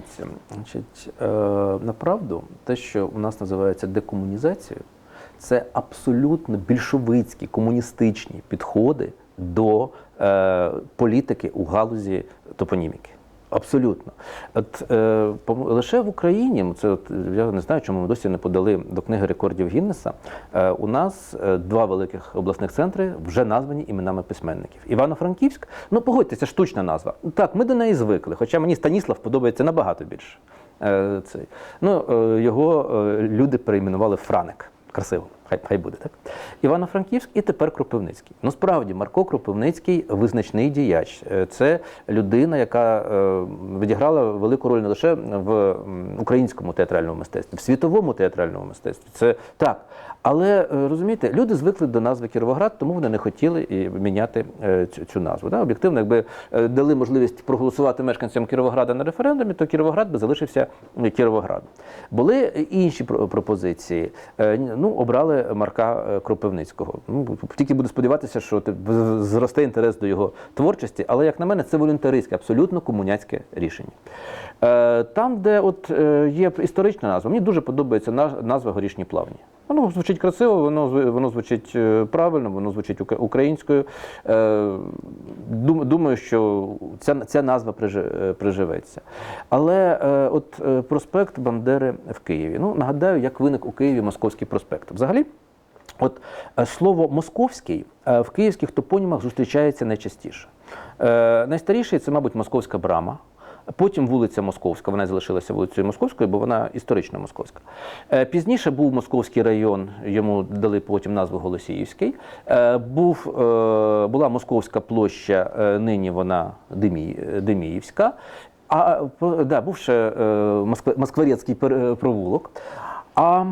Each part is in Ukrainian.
Дивіться, значить, е, направду, те, що у нас називається декомунізацією, це абсолютно більшовицькі комуністичні підходи до е, політики у галузі топоніміки. Абсолютно. От, е, лише в Україні, це от, я не знаю, чому ми досі не подали до книги рекордів Гіннеса. Е, у нас е, два великих обласних центри вже названі іменами письменників. Івано-Франківськ, ну погодьтеся, штучна назва. Так, ми до неї звикли, хоча мені Станіслав подобається набагато більше. Е, цей. Ну, е, його е, люди перейменували Франик. Красиво, хай, хай буде так. Івано-Франківськ і тепер Кропивницький. Ну справді, Марко Кропивницький визначний діяч. Е, Це людина, яка е, відіграла велику роль не лише в українському театральному мистецтві, в світовому театральному мистецтві. Це так. Але е, розумієте, люди звикли до назви Кіровоград, тому вони не хотіли і міняти цю, цю назву. Да? Об'єктивно, якби дали можливість проголосувати мешканцям Кіровограда на референдумі, то Кіровоград би залишився е, Кіровоградом. Були інші пропозиції. Е, Ну, обрали Марка е, Кропивницького. Ну, тільки буду сподіватися, що зросте інтерес до його творчості, але як на мене, це волюнтаристське, абсолютно комуняцьке рішення. Е, Там, де от є історична назва, мені дуже подобається назва горішні плавні. Воно звучить красиво, воно воно звучить е, правильно, воно звучить українською. Е, Думаю, що ця, ця назва е, приживеться. Але от проспект Бандери в Києві. Ну нагадаю, як виник у Києві Московський проспект. Взагалі. От слово московський в київських топонімах зустрічається найчастіше. Найстаріший це, мабуть, московська брама. Потім вулиця Московська, вона залишилася вулицею Московською, бо вона історично московська. Е, Пізніше був Московський район, йому дали потім назву Голосіївський. Е, Був, е, була Московська площа, нині вона Демі- Деміївська. А да, був ще Москворецький провулок. А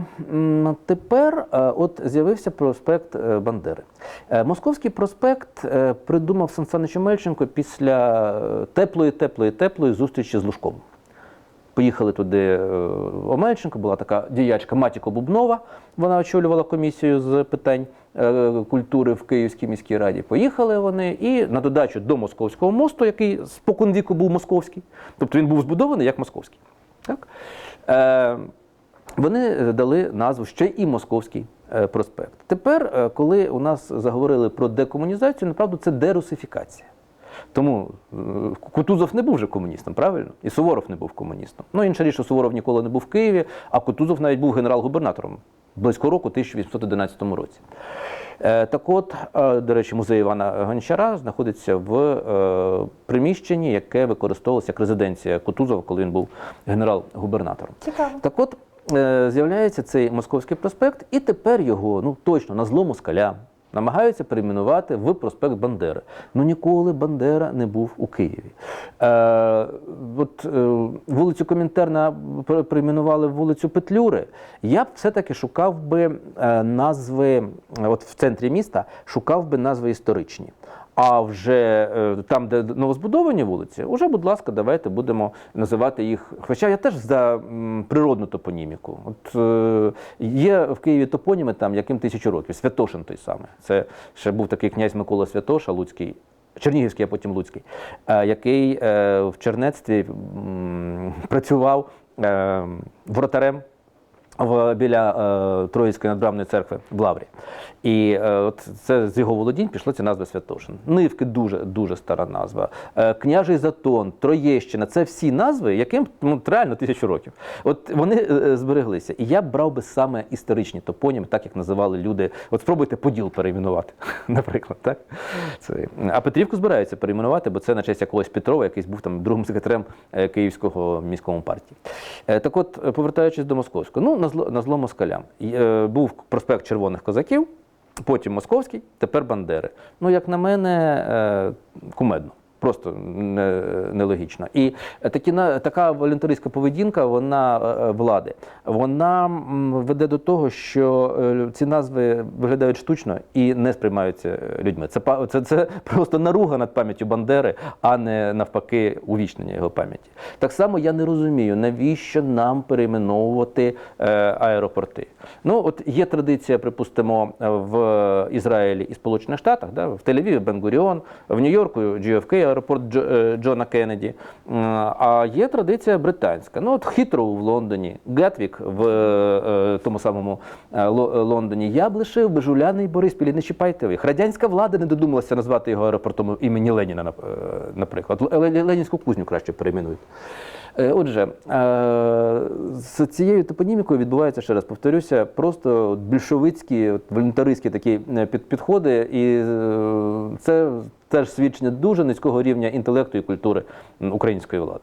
тепер е, от з'явився проспект е, Бандери. Е, Московський проспект придумав Сан Санич Омельченко після теплої, теплої, теплої зустрічі з Лужком. Поїхали туди Омельченко, була така діячка Матіко Бубнова. Вона очолювала комісію з питань культури в Київській міській раді. Поїхали вони і на додачу до Московського мосту, який споконвіку був московський, тобто він був збудований як московський. Так? Е, вони дали назву ще і Московський е, проспект. Тепер, е, коли у нас заговорили про декомунізацію, направду це дерусифікація. Тому е, Кутузов не був вже комуністом, правильно? І Суворов не був комуністом. Ну, інша річ, що Суворов ніколи не був в Києві, а Кутузов навіть був генерал-губернатором близько року, 1811 році. Е, Так от, е, до речі, музей Івана Гончара знаходиться в е, приміщенні, яке використовувалося як резиденція Кутузова, коли він був генерал-губернатором. Цікаво. Так от е, з'являється цей московський проспект, і тепер його, ну точно, на зло москаля, намагаються перейменувати в проспект Бандери. Ну ніколи Бандера не був у Києві. Е, от е, вулицю Комінтерна пере- перейменували в вулицю Петлюри. Я б все-таки шукав би е, назви, е, от в центрі міста, шукав би назви історичні. А вже е, там, де новозбудовані вулиці, вже, будь ласка, давайте будемо називати їх. Хоча я теж за природну топоніміку. От е, є в Києві топоніми там, яким тисячу років. Святошин той самий. Це ще був такий князь Микола Святоша, Луцький. Чернігівський, а потім Луцький, е, який в чернецтві працював воротарем в, біля е, Троїцької надбравної церкви в Лаврі. І е, от це з його володінь пішло ця назва Святошин. Нивки дуже дуже стара назва. Е, Княжий Затон, Троєщина це всі назви, яким ну, реально тисячу років. От вони е, збереглися. І я б брав би саме історичні топоніми, так як називали люди. От спробуйте Поділ перейменувати, наприклад. Так? Це, а Петрівку збираються перейменувати, бо це на честь якогось Петрова, якийсь був там другим секретарем е, Київського міського партії. Е, Так от, повертаючись до московського, ну на зло, москалям. Е, Був проспект Червоних козаків, потім Московський, тепер Бандери. Ну, як на мене, е, кумедно. Просто не- нелогічно. І такі, така волюнтаристська поведінка вона е, влади, вона веде до того, що е, ці назви виглядають штучно і не сприймаються е, людьми. Це, це, це просто наруга над пам'яттю Бандери, а не навпаки увічнення його пам'яті. Так само я не розумію, навіщо нам перейменовувати аеропорти. Ну, от є традиція, припустимо, в Ізраїлі і Сполучених Штатах, да, в Тель-Авіві Бен-Гуріон, в Нью-Йорку JFK аеропорт е, Джона Кеннеді, а є традиція британська. Ну, от Хітроу в Лондоні, Гетвік в е, тому самому е, Ло- е, Лондоні. Я б лишив би Жуляний Бориспіль, не чіпайте їх. Радянська влада не додумалася назвати його аеропортом імені Леніна, наприклад. Ленінську кузню краще перейменують. Е, Отже, е, з цією топонімікою відбувається, ще раз повторюся, просто більшовицькі, волюнтаристські такі е, під- підходи, і це теж свідчення дуже низького рівня інтелекту і культури української влади.